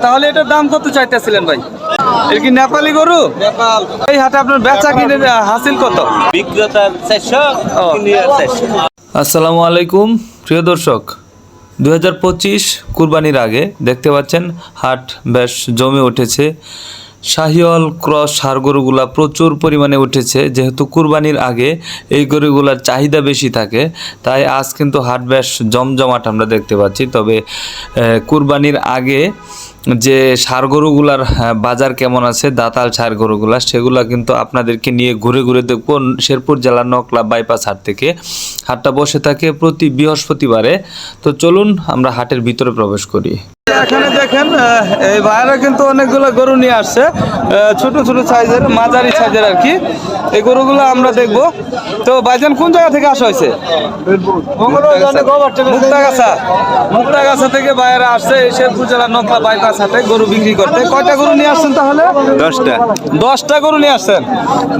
তাহলে এটার দাম কত চাইতেছিলেন ভাই? এর কি নেপালি গরু? নেপাল। এই হাটে আপনার বেচা কিনে হাসিল কত? বিক্রেতা চারশো ও। কিনিয়া আসসালামু আলাইকুম প্রিয় দর্শক। দু হাজার পঁচিশ কুরবানির আগে দেখতে পাচ্ছেন হাট বেশ জমে উঠেছে। শাহিওয়াল ক্রস সার গরুগুলা প্রচুর পরিমাণে উঠেছে। যেহেতু কুরবানির আগে এই গরুগুলার চাহিদা বেশি থাকে তাই আজ কিন্তু হাট বেশ জমজমাট আমরা দেখতে পাচ্ছি। তবে কুরবানির আগে যে সার গরুগুলার বাজার কেমন আছে, দাতাল সার গরুগুলা, সেগুলা কিন্তু আপনাদেরকে নিয়ে ঘুরে ঘুরে দেখব শেরপুর জেলার নকলা বাইপাস হাট থেকে। হাটটা বসে থাকে প্রতি বৃহস্পতিবারে। তো চলুন আমরা হাটের ভিতরে প্রবেশ করি। এখানে দেখেন এই ভাইরা কিন্তু অনেকগুলো গরু নিয়ে আসছে ছোট ছোট সাইজের মাঝারি সাইজের আর কি। এই গরুগুলো আমরা দেখব। তো ভাইজান কোন জায়গা থেকে আসা হয়েছে? মুক্তাগাছা। মুক্তাগাছা থেকে বাইরে আসছে এই শেরপুর জেলার নকলা বাইপাস হাটে গরু বিক্রি করতে। কয়টা গরু নিয়ে আসছেন তাহলে? দশটা। দশটা গরু নিয়ে আসছেন।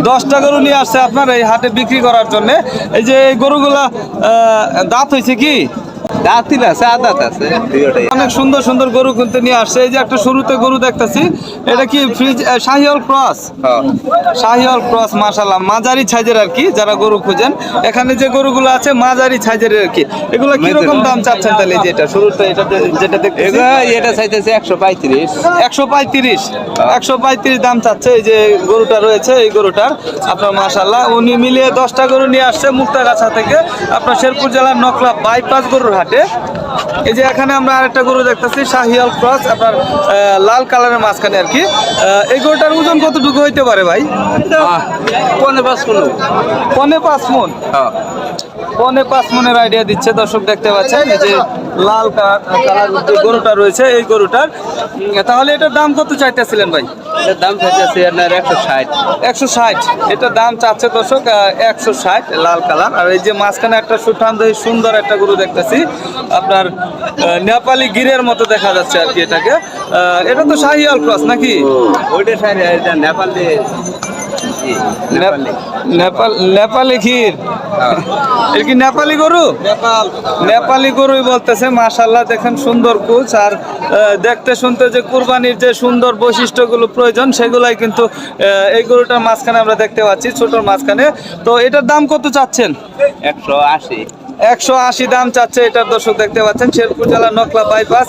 দশটা গরু নিয়ে আসছে আপনার এই হাটে বিক্রি করার জন্য। এই যে এই গরুগুলা দাঁত হয়েছে কি? দাঁতিল আছে আদাত আছে। অনেক সুন্দর সুন্দর গরু কিনতে নিয়ে আসছে। এই যে একটা শুরুতে গরু দেখতেছি এটা কি Friesian Sahiwal cross? Sahiwal cross মাশাল্লাহ মাঝারি সাইজের আর কি যারা গরু খুঁজেন। এখানে যে গরুগুলো আছে মাঝারি সাইজের আর কি। এগুলো কীরকম দাম চাচ্ছেন তাহলে এই যে এটা? শুরুতে এটা যেটা এটা চাইতেছে একশো পঁয়ত্রিশ। একশো পঁয়ত্রিশ? একশো পঁয়ত্রিশ দাম চাচ্ছে এই যে গরুটা রয়েছে এই গরুটার। আপনার মাশাল্লাহ উনি মিলিয়ে দশটা গরু নিয়ে আসছে মুক্তাগাছা থেকে। আপনার শেরপুর জেলার নকলা বাইপাস গরুর হাটে। এই যে এখানে আমরা আরেকটা গরু দেখতেছি শাহিয়াল ক্রস আপনার লাল কালারের মাঝখানে আর কি। এই গরুটার ওজন কতটুকু হইতে পারে ভাই? পনেরো পাঁচ মন। পনে পাঁচ মন? পনে পাঁচ মনের আইডিয়া দিচ্ছে দর্শক দেখতে পাচ্ছেন। এই যে লাল কালার যে গরুটা রয়েছে এই গরুটার তাহলে এটার দাম কত চাইতেছিলেন ভাই? এটার দাম চাইতেছে আপনার একশো ষাট। একশো ষাট। এটা দাম চাচ্ছে দর্শক একশো ষাট লাল কালার। আর এই যে মাঝখানে একটা সুঠান্ত এই সুন্দর একটা গরু দেখতেছি আপনার নেপালি গিরের মতো দেখা যাচ্ছে আর কি এটাকে। আহ, এটা তো শাহিয়াল ক্রস নাকি? ওইটা এটা নেপাল নেপাল নেপাল নেপালি ক্ষীর। এর কি নেপালি গরু? নেপাল। নেপালি গরুই বলতেছে মাশাল্লাহ দেখেন সুন্দর কুচ। আর দেখতে শুনতে যে কুরবানির যে সুন্দর বৈশিষ্ট্যগুলো প্রয়োজন সেগুলাই কিন্তু এই গরুটার মাঝখানে আমরা দেখতে পাচ্ছি ছোটোর মাঝখানে। তো এটার দাম কত চাচ্ছেন? একশো আশি। একশো আশি দাম চাচ্ছে এটার দর্শক দেখতে পাচ্ছেন। শেরপুর জেলার নকলা বাইপাস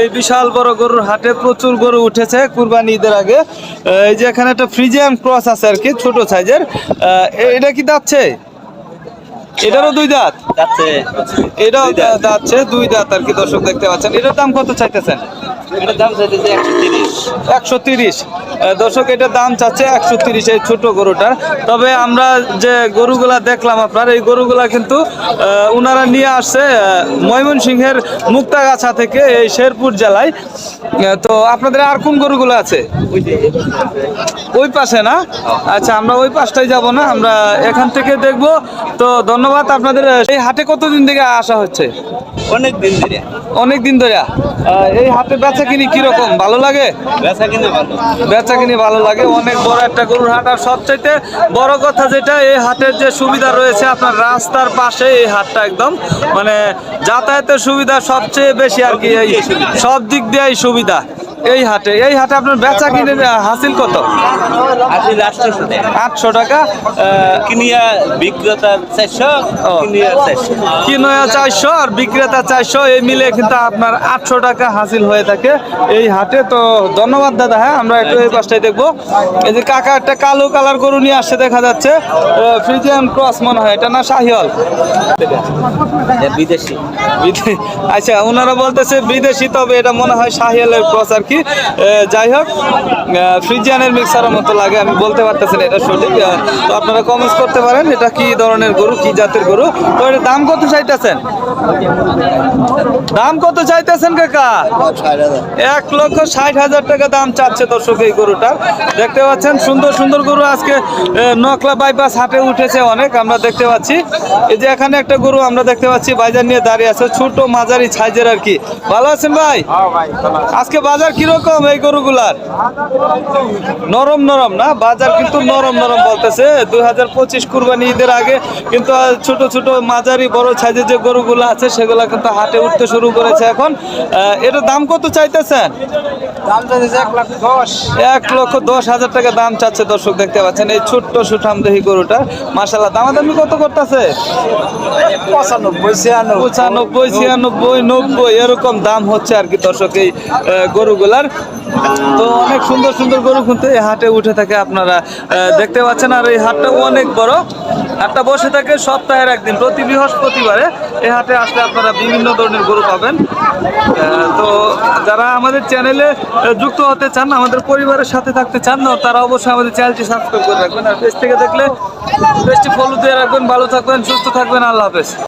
এই বিশাল বড় গরুর হাটে প্রচুর গরু উঠেছে কুরবানি ঈদের আগে। এই যে এখানে একটা ফ্রিজিয়াম ক্রস আছে আর কি ছোট সাইজের। আহ, এটা কি দাচ্ছে এটারও দুই দাঁত? যাচ্ছে এটাও দাঁতছে দুই দাঁত আর কি দর্শক দেখতে পাচ্ছেন। এটার দাম কত চাইতেছেন? একশো তিরিশ। দর্শক এটার দাম চাচ্ছে একশো তিরিশ এই ছোট গরুটার। তবে আমরা যে গরুগুলা দেখলাম আপনার এই গরুগুলা কিন্তু উনারা নিয়ে আসছে ময়মনসিংহের মুক্তাগাছা থেকে এই শেরপুর জেলায়। তো আপনাদের আর কোন গরুগুলো আছে? ওই পাশে না? আচ্ছা আমরা ওই পাশটাই যাব না আমরা এখান থেকে দেখব। তো ধন্যবাদ আপনাদের এই হাটে কতদিন থেকে আসা হচ্ছে? অনেক দিন ধরে। অনেক দিন ধরে। এই হাটে বেচা কিনি কীরকম ভালো লাগে? বেচা কিনে ভালো লাগে। অনেক বড় একটা গরুর হাট আর সবচাইতে বড় কথা যেটা এই হাটের যে সুবিধা রয়েছে আপনার রাস্তার পাশে এই হাটটা একদম মানে যাতায়াতের সুবিধা সবচেয়ে বেশি আর কি এই সব দিক দিয়েই সুবিধা। এই হাটে এই হাটে আপনার বেচা কিনে হাসিল কত? আটশো টাকা। কিনিয়া বিক্রেতা চারশো কিনিয়া চারশো। আর বিক্রেতা চারশো এই মিলে কিন্তু আপনার আটশো টাকা হাসিল হয়ে থাকে এই হাটে। তো ধন্যবাদ দাদা হ্যাঁ আমরা একটু এই পাশটাই দেখব। এই যে কাকা একটা কালো কালার গরু নিয়ে আসছে দেখা যাচ্ছে। ফ্রিজিয়ান ক্রস মনে হয় এটা না শাহিওয়াল? বিদেশি। আচ্ছা ওনারা বলতেছে বিদেশি তবে এটা মনে হয় শাহিয়ালের ক্রস আর কি। যাই হোক ফ্রিজিয়ানের মিক্সারের মতো লাগে আমি বলতে পারতেছি না এটা সঠিক। তো আপনারা কমেন্টস করতে পারেন এটা কি ধরনের গরু কি জাতের গরু? তো এটার দাম কত চাইতেছেন? দাম কত চাইতেছেন কাকা? এক লক্ষ ষাট হাজার টাকা দাম চাচ্ছে দর্শক এই গরুটার দেখতে পাচ্ছেন সুন্দর সুন্দর গরু আজকে নকলা বাইপাস হাটে উঠেছে অনেক আমরা দেখতে পাচ্ছি। এই যে এখানে একটা গরু আমরা দেখতে পাচ্ছি পাচ্ছি বাজার নিয়ে দাঁড়িয়ে আছে ছোট মাঝারি সাইজের আর কি। ভালো আছেন ভাই? আজকে বাজার কীরকম এই গরুগুলার? নরম নরম না? বাজার কিন্তু নরম নরম বলতেছে। দুই হাজার পঁচিশ কুরবানি ঈদের আগে কিন্তু ছোট ছোট মাঝারি বড় সাইজের যে গরুগুলো আছে সেগুলো কিন্তু হাটে উঠতে শুরু করেছে এখন। এটার দাম কত চাইতেছেন? এক লক্ষ দশ হাজার টাকা দাম চাচ্ছে দর্শক দেখতে পাচ্ছেন এই ছোট্ট সুঠাম সুঠামদেহি গরুটার। মাসাল্লাহ দামাদামি কত করতেছে? পঁচানব্বই ছিয়ানব্বই। পঁচানব্বই ছিয়ানব্বই নব্বই এরকম দাম হচ্ছে আর কি দর্শক এই আহ, গরুগুলার তো অনেক সুন্দর সুন্দর গরু কিন্তু এই হাটে উঠে থাকে আপনারা দেখতে পাচ্ছেন আর এই হাটটা অনেক বড়। হাটটা বসে থাকে সপ্তাহের একদিন, প্রতি বৃহস্পতিবারে এই হাটে আসলে আপনারা বিভিন্ন ধরনের গরু পাবেন। তো যারা আমাদের চ্যানেলে যুক্ত হতে চান, আমাদের পরিবারের সাথে থাকতে চান না তারা অবশ্যই আমাদের চ্যানেলটি সাবস্ক্রাইব করে রাখবেন। আর পেজ থেকে দেখলে পেজটি ফলো দিয়ে রাখবেন। ভালো থাকবেন, সুস্থ থাকবেন। আল্লাহ হাফেজ।